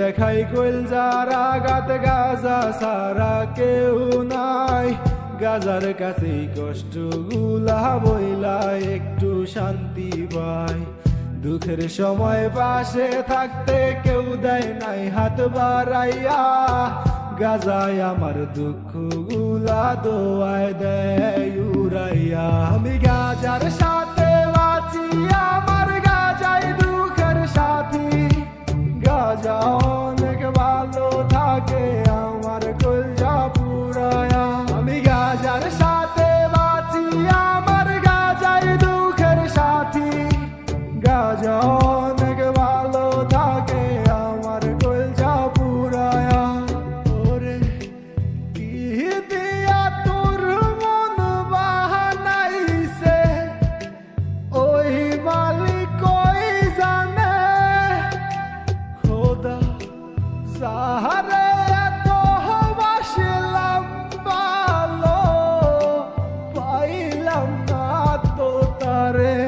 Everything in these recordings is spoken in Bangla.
দেখাই কইল যারা গাতে গাজা সারা কেউ নাই। গাজার কাছে কষ্টগুলা বইলা একটু শান্তি পাই দুঃখের সময় পাশে থাকতে কেউ দেয় নাই হাত বাড়াইয়া। গাজায় আমার দুঃখগুলা দোয়ায় দেয়, উড়াইয়া। আমি গাজার সা जाओ mare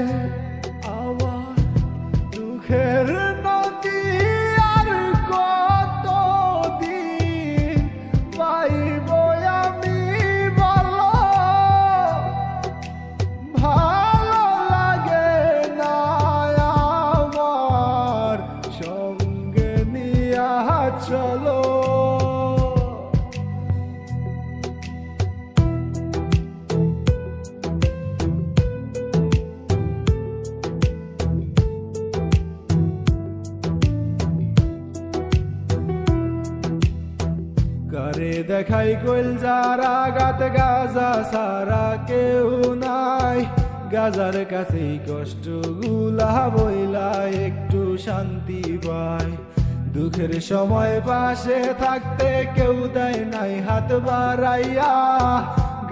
খাই কইল যারা গাতে গাজা সারা কেউ নাই। গাজার কাছে কষ্টগুলা বইলা একটু শান্তি পাই। দুঃখের সময় পাশে থাকতে কেউ দেয় নাই হাত বাড়াইয়া।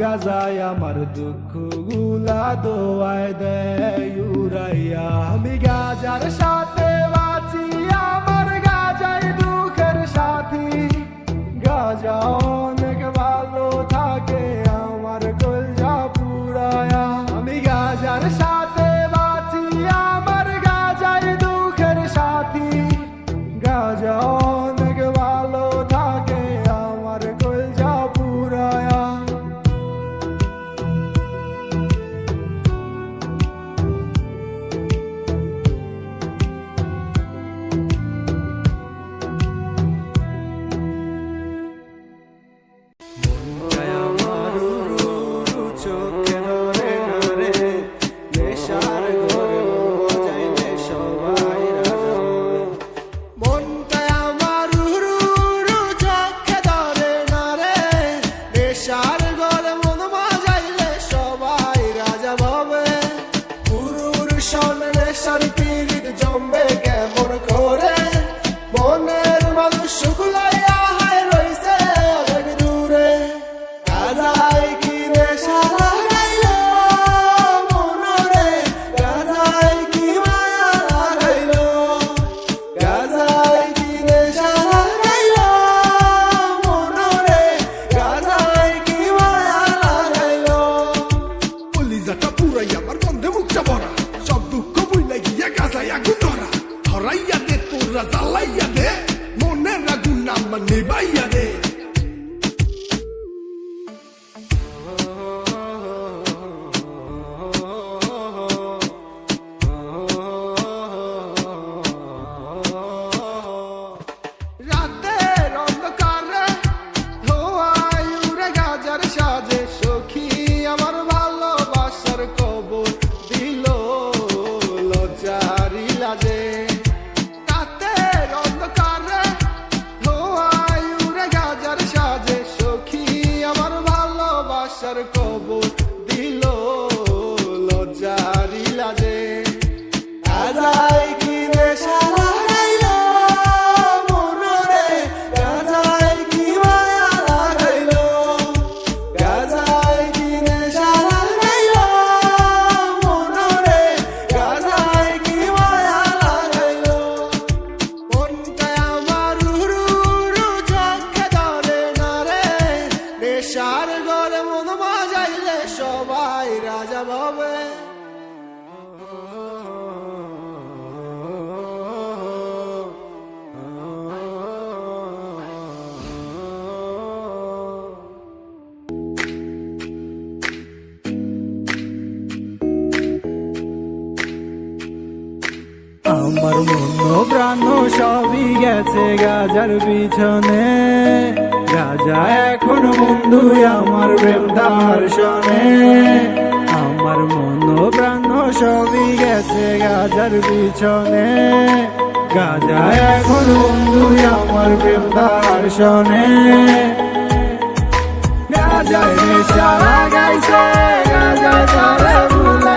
গাজায় আমার দুঃখগুলা দোয়ায় দেয় উড়াইয়া। আমি গাজার সাথে বাঁচি, আমার গাজায় দুঃখের সাথী। গাজাও রাতি গাজাও আমার মন প্রাণ সবই গেছে গাজার পিছনে। গাজা এখন বন্ধু আমার প্রেম দর্শনে। আমার মন প্রাণ সবই গেছে গাজার পিছনে। গাজা এখন বন্ধু আমার প্রেম দর্শনে। গাজায় নেশা গাজায় তারে আমায় আপন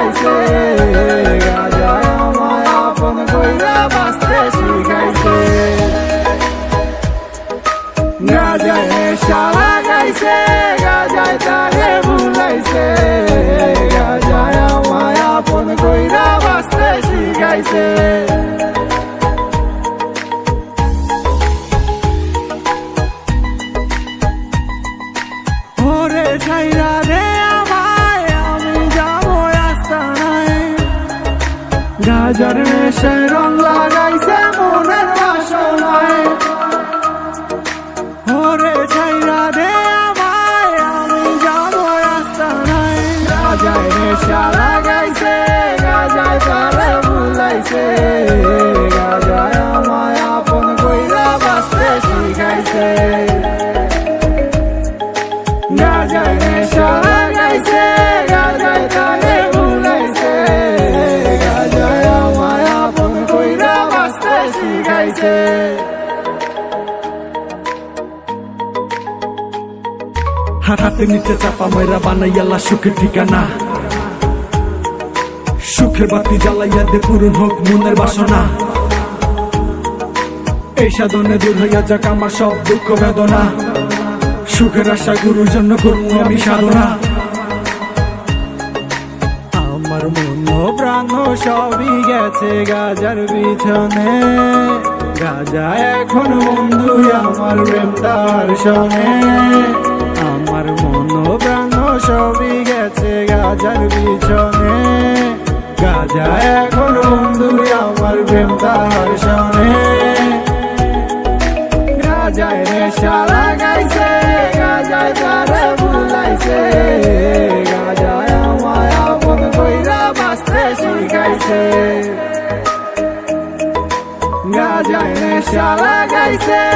কইরা বাঁচতে শিখাইছে গাজায় নেশা হাতে নিচে চাপা মেরা বানাইয়ালা সুখের ঠিকানা। সুখের বাতি জ্বালাইয়া দে পূরণ হোক মনের বাসনা। এই সাধনে দূর হইয়া যাক আমার সব দুঃখ বেদনা। সুখের আশা গুরুর জন্য করব আমি সাধনা। আমার মন প্রাণ সবই গেছে গাজার পিছনে। গাজা এখন বন্ধু আমার প্রেম দর্শনে আমার মন প্রাণ সবই গেছে গাজার পিছনে। গাজা এখন বন্ধু আমার প্রেম দর্শনে গাজায় নেশা লাগাইছে গাজায় তারে ভুলাইছে। গাজায় আমায় আপন কইরা বাঁচতে শিখাইছে। গাজায় নেশা লাগাইছে গাজায়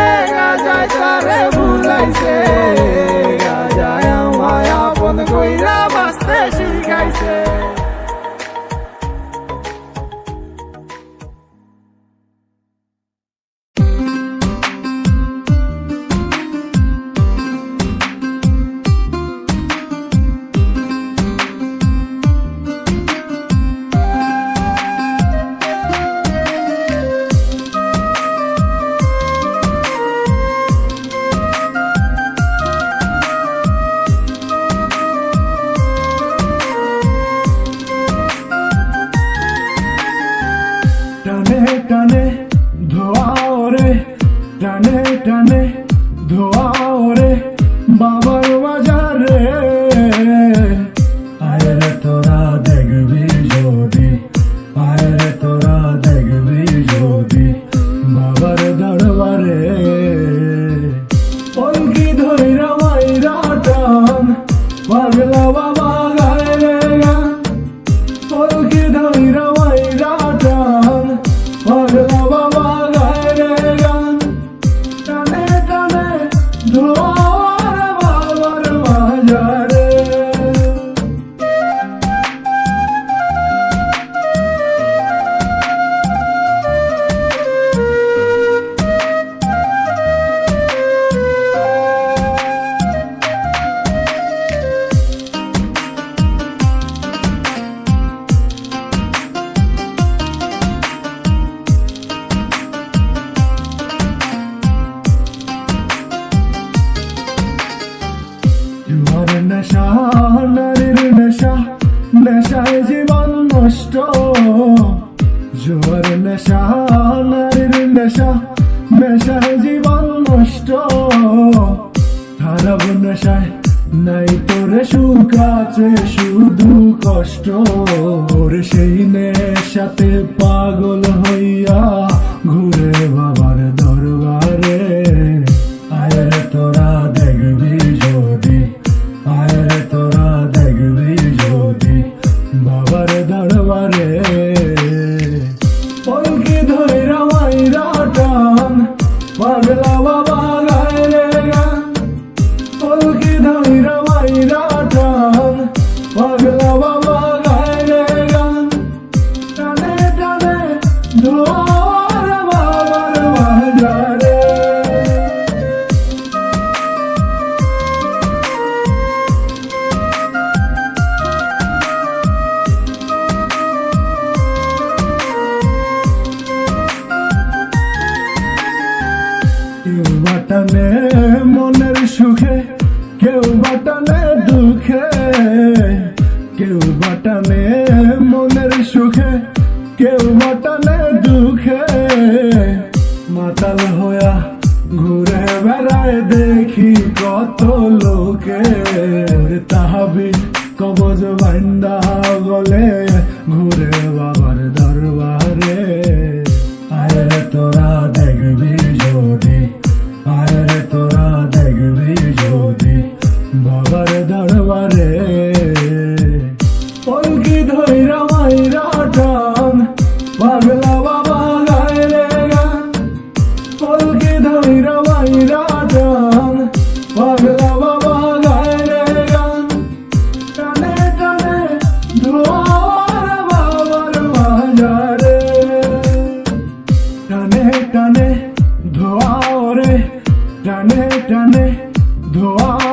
নেশায় জীবন নষ্ট। খারাপ নেশায়, নাই তোরে সুখ আছে, শুধু কষ্ট। ওরে সেই নেশাতে পাগল হইয়া ঘুরে বাবার কত তাহাবি কবজ বান্দা গলে ঘুরে বাবার দরবারে। আয় তোরা দেখবি টানে টানে ধোয়া রে টানে টানে ধোয়া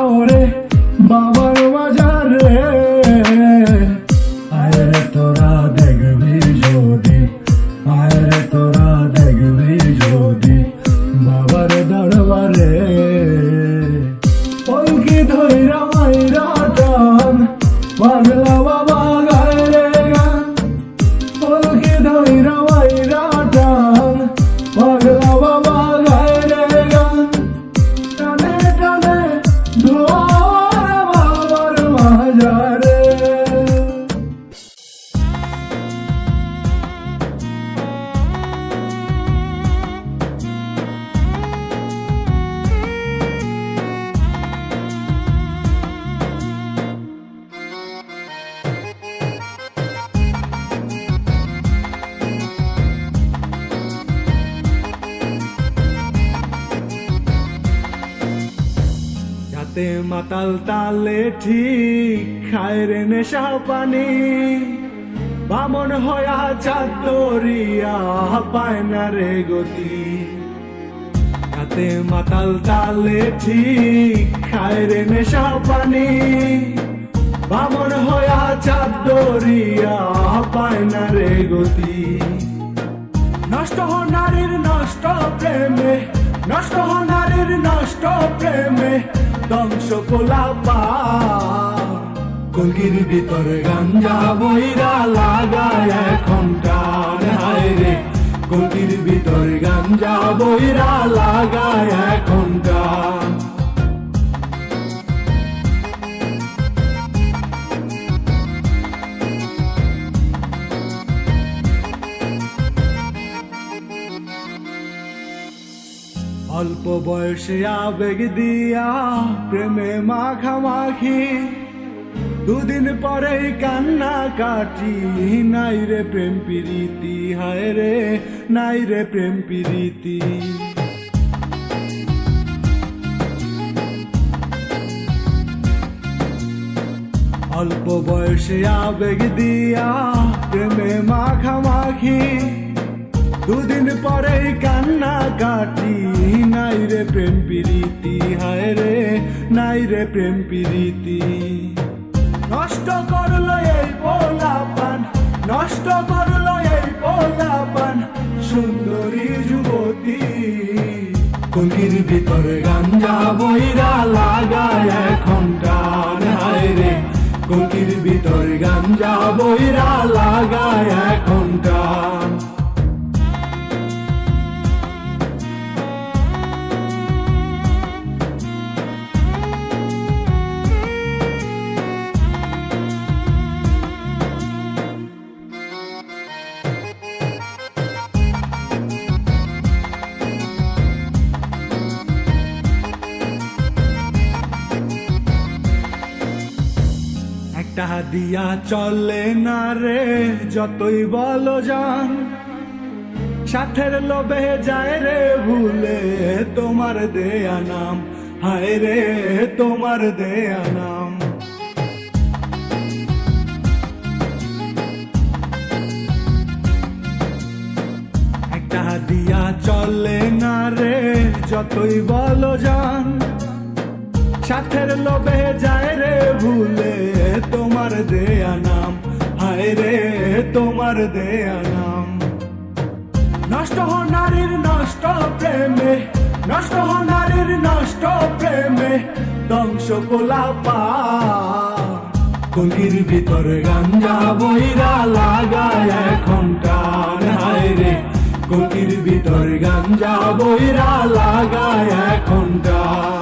মাতাল তালে ঠিক খায় রে নেশা পানি। বামন হয়া চাতরিয়া পায় না রে গতি। যাতে মাতাল তালে ঠিক খায় রে নেশা পানি। বামন হয়া চাতরিয়া পায় না রে গতি। নষ্ট হ নারীর নষ্ট প্রেমে, নষ্ট হ নারীর নষ্ট প্রেমে ধ্বংস কোলাপা কলকির ভিতরে গাঞ্জা বইরা লাগায় এখন টান হায় রে। কলকির ভিতরে গাঞ্জা বইরা লাগায় এখন টান অল্প বয়সে আবেগ দিয়া প্রেমে মাখামাখি। দুদিন পরে কান্না কাটি, নাই রে প্রেম প্রীতি, হায় রে, নাই রে প্রেম প্রীতি। অল্প বয়সে আবেগ দিয়া প্রেমে মাখামাখি। দুদিন পরে কান্না কাটি নাই রে প্রেম প্রীতি, হায় রে, নাই রে প্রেম প্রীতি। নষ্ট করল এই পোলাপান, নষ্ট করল এই পোলাপান, সুন্দরী যুবতী। কলকির ভিতরে গাঞ্জা বইরা লাগায় এখন টান, হায় রে। কলকির ভিতরে গাঞ্জা বইরা লাগায় এখন টান। টাকা দিয়া চলে না রে, যতই বল যান সাথের লোভে যায় রে, ভুলে তোমার দেয়া নাম। হায় রে, তোমার দেয়া নাম। দিয়া চলে না রে, যতই বল যান সাথের লোভে যায় রে ভুলে, তোমার দেয়া নাম। হায় রে, তোমার দেয়া নাম। নষ্ট হ নারীর নষ্ট প্রেমে, নষ্ট হ নারীর নষ্ট প্রেমে, ধ্বংস কোলাপা কলির ভিতর গাঞ্জা বইরা লাগায় এখন টান। হায় রে কলির ভিতর গাঞ্জা বইরা লাগায় এখন টান।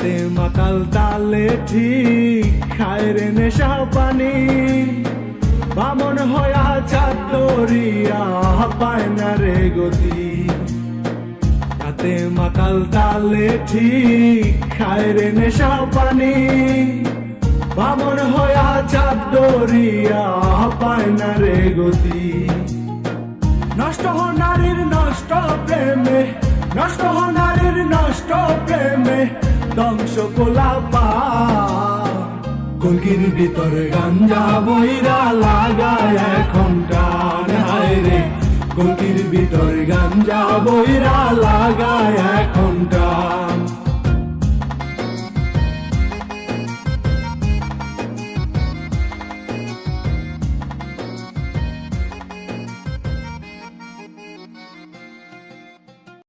তাতে মাতাল তালে ঠিক খায় রে নেশা পানি। বামন হয়া চাতরিয়া পায় না রে গতি। তাতে মাতাল তালে ঠিক খায় রে নেশা পানি। বামন হয়া চাতরিয়া পায় না রে গতি। নষ্ট হ নারীর নষ্ট প্রেমে, নষ্ট হ নারীর নষ্ট প্রেমে ধ্বংস কোলাপা কলকির ভিতরে গাঞ্জা বইরা লাগায় এখন টান হায় রে। কলকির ভিতরে গাঞ্জা বইরা লাগায় এখন